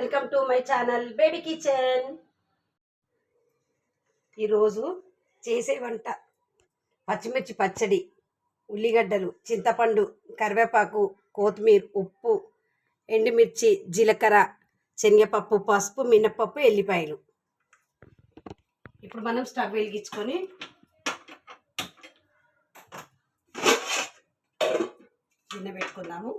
Welcome to my channel baby kitchen. ఈరోజు చేసే వంట పచ్చిమిర్చి పచ్చడి ఉల్లిగడ్డలు చింతపండు కరివేపాకు కొత్తిమీర ఉప్పు ఎండుమిర్చి జీలకర్ర శనగపప్పు పసుపు మినప్పప్పు ఎల్లిపాయలు. ఇప్పుడు మనం స్టవ్ వెలిగించుకొని గిన్నె పెట్టుకుందాము.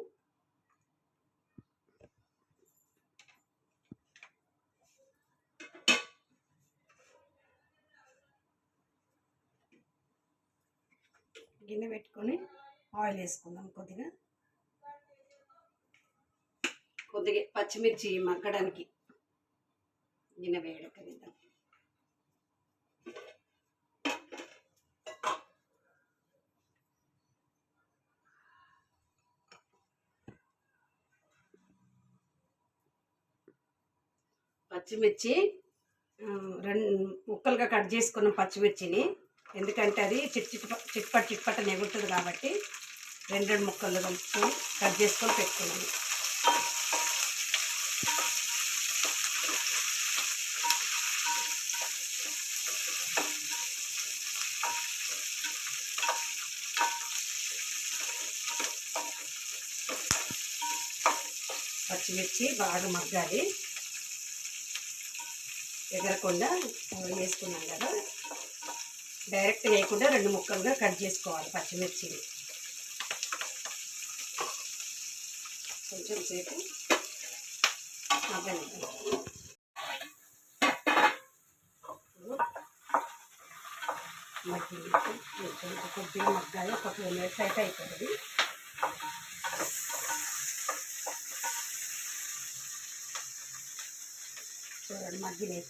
గిన్నె పెట్టుకొని ఆయిల్ వేసుకుందాం కొద్దిగా. కొద్దిగా పచ్చిమిర్చి మగ్గడానికి గిన్నె వేయడక్కదిద్దాం పచ్చిమిర్చి రెండు ముక్కలుగా కట్ చేసుకున్న పచ్చిమిర్చిని ఎందుకంటే అది చిట్ చిట్ చిట్పట్ చిట్పట్ నెగుతుంది కాబట్టి రెండు రెండు ముక్కలు కలుపుకొని కట్ చేసుకొని పెట్టుకోండి. పచ్చిమిర్చి బాగా మగ్గాలి. ఎగరకుండా వేసుకున్నాం కదా. డైరెక్ట్ వేయకుండా రెండు ముక్కలుగా కట్ చేసుకోవాలి పచ్చిమిర్చిని కొంచెం సేపు మగ్గనిద్దాం మగ్గింది కొద్దిగా మగ్గాలి ఒక టూ మినిట్స్ అయితే అయిపోతుంది చూడండి మగ్గినాయి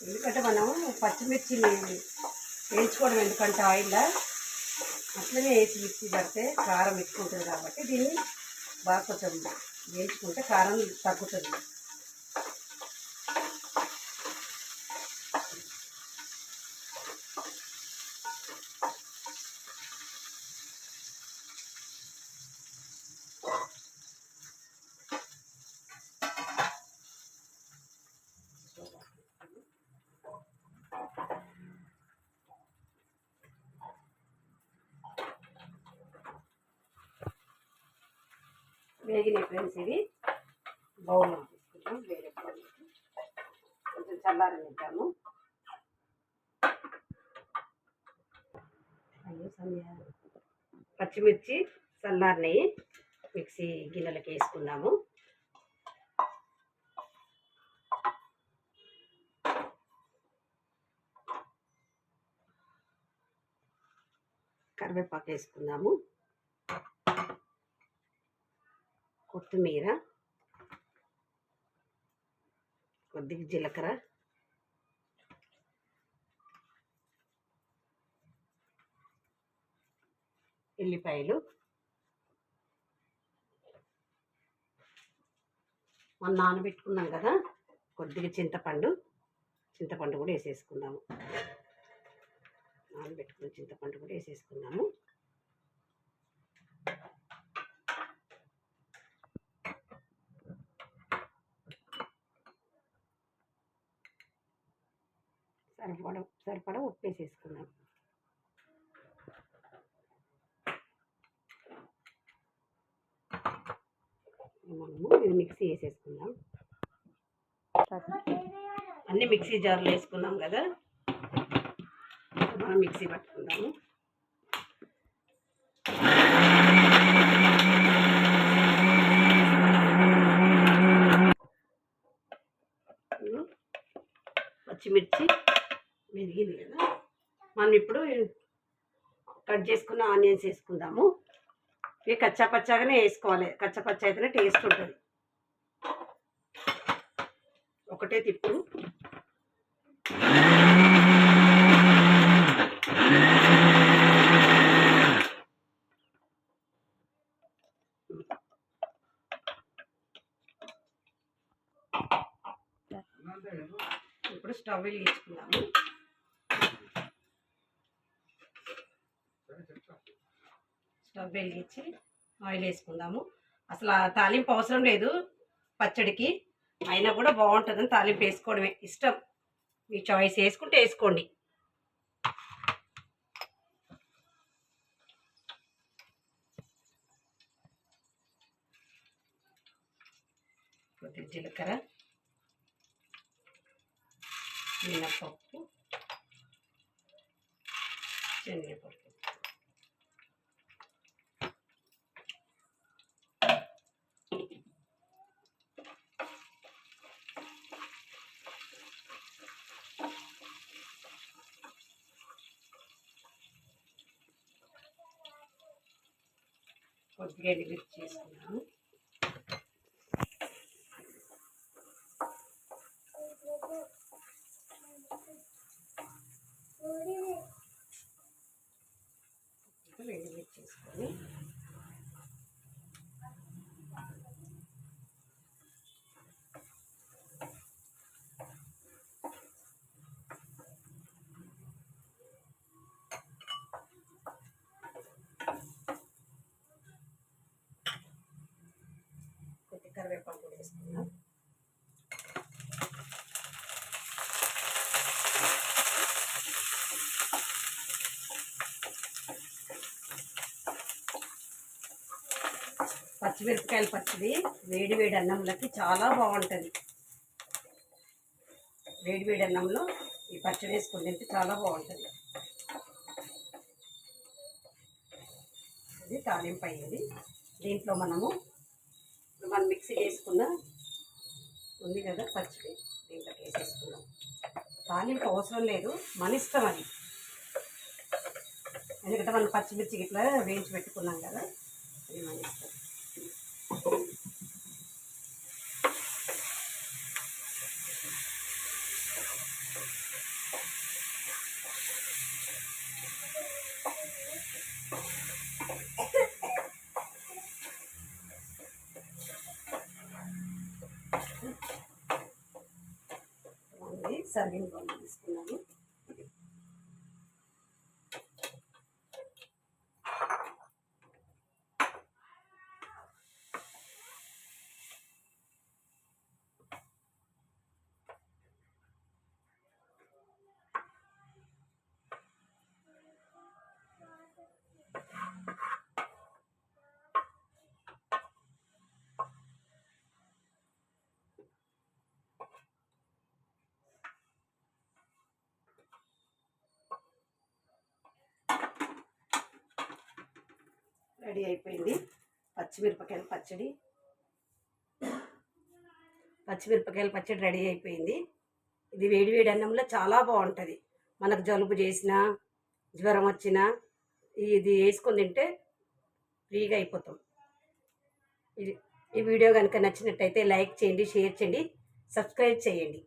ఎందుకంటే మనం పచ్చిమిర్చిని వేయించుకోవడం ఎందుకంటే ఆయిల్లో అట్లనే వేసి మిక్సీ పడితే కారం ఎక్కువ ఉంటుంది కాబట్టి దీన్ని బాగా కొంచెం వేయించుకుంటే కారం తగ్గుతుంది. వేగినాయి ఫ్రెండ్స్ ఇవి. బౌల్లో తీసుకుంటాం వేరే బౌల్లోకి కొంచెం చల్లారనిద్దాము అయ్యో సమయ. పచ్చిమిర్చి చల్లారిని మిక్సీ గిన్నెలకి వేసుకున్నాము. కరివేపాకు వేసుకుందాము కొత్తిమీర కొద్దిగా జీలకర్ర ఎల్లిపాయలు మనం నానబెట్టుకున్నాం కదా కొద్దిగా చింతపండు చింతపండు కూడా వేసేసుకుందాము. నానబెట్టుకున్న చింతపండు కూడా వేసేసుకుందాము. వేసేసుకున్నాను. వేసేసుకున్నాం మనము ఇది మిక్సీ వేసేసుకుందాం. అన్ని మిక్సీ జార్లు వేసుకున్నాం కదా. మనం మిక్సీ పట్టుకుందాము. పచ్చిమిర్చి మనం ఇప్పుడు కట్ చేసుకున్న ఆనియన్స్ వేసుకుందాము. ఇవి కచ్చాపచ్చాగానే వేసుకోవాలి. కచ్చాపచ్చ అయితేనే టేస్ట్ ఉంటుంది. ఒకటే తిప్పు. ఇప్పుడు స్టవ్ వెలిగించుకుందాము. వెలిగించి ఆయిల్ వేసుకుందాము. అసలు తాలింపు అవసరం లేదు పచ్చడికి. అయినా కూడా బాగుంటుందని తాలింపు వేసుకోవడమే. ఇష్టం. మీ చాయిస్ వేసుకుంటే వేసుకోండి. కొద్దిగా జీలకర్ర మినపప్పు శనగపప్పు. కొద్దిగా ఎండుమిర్చి చేసుకున్నాను. ఎండుమిర్చి చేసుకొని కొద్ది కరివేపాకు పచ్చిమిరపకాయల పచ్చడి వేడి వేడి అన్నంలోకి చాలా బాగుంటుంది. వేడి వేడి అన్నంలో ఈ పచ్చడి వేసుకుని తింటే చాలా బాగుంటుంది. ఇది తాలింపు అయ్యింది దీంట్లో మనము వేసుకున్న ఉంది కదా పచ్చడి దీంట్లోకి వేసేసుకున్నాం తాలింపు అవసరం లేదు. మన ఇష్టం అది. ఎందుకంటే మనం పచ్చిమిర్చి ఇట్లా వేయించి పెట్టుకున్నాం కదా అది మన ఇష్టం. ఉంది రెడీ అయిపోయింది. పచ్చిమిరపకాయల పచ్చడి. పచ్చిమిరపకాయల పచ్చడి రెడీ అయిపోయింది. ఇది వేడి వేడి అన్నంలో చాలా బాగుంటుంది. మనకు జలుబు చేసినా జ్వరం వచ్చినా ఇది వేసుకొని తింటే ఫ్రీగా అయిపోతాం. ఇది ఈ వీడియో కనుక నచ్చినట్టయితే లైక్ చేయండి షేర్ చేయండి సబ్స్క్రైబ్ చేయండి.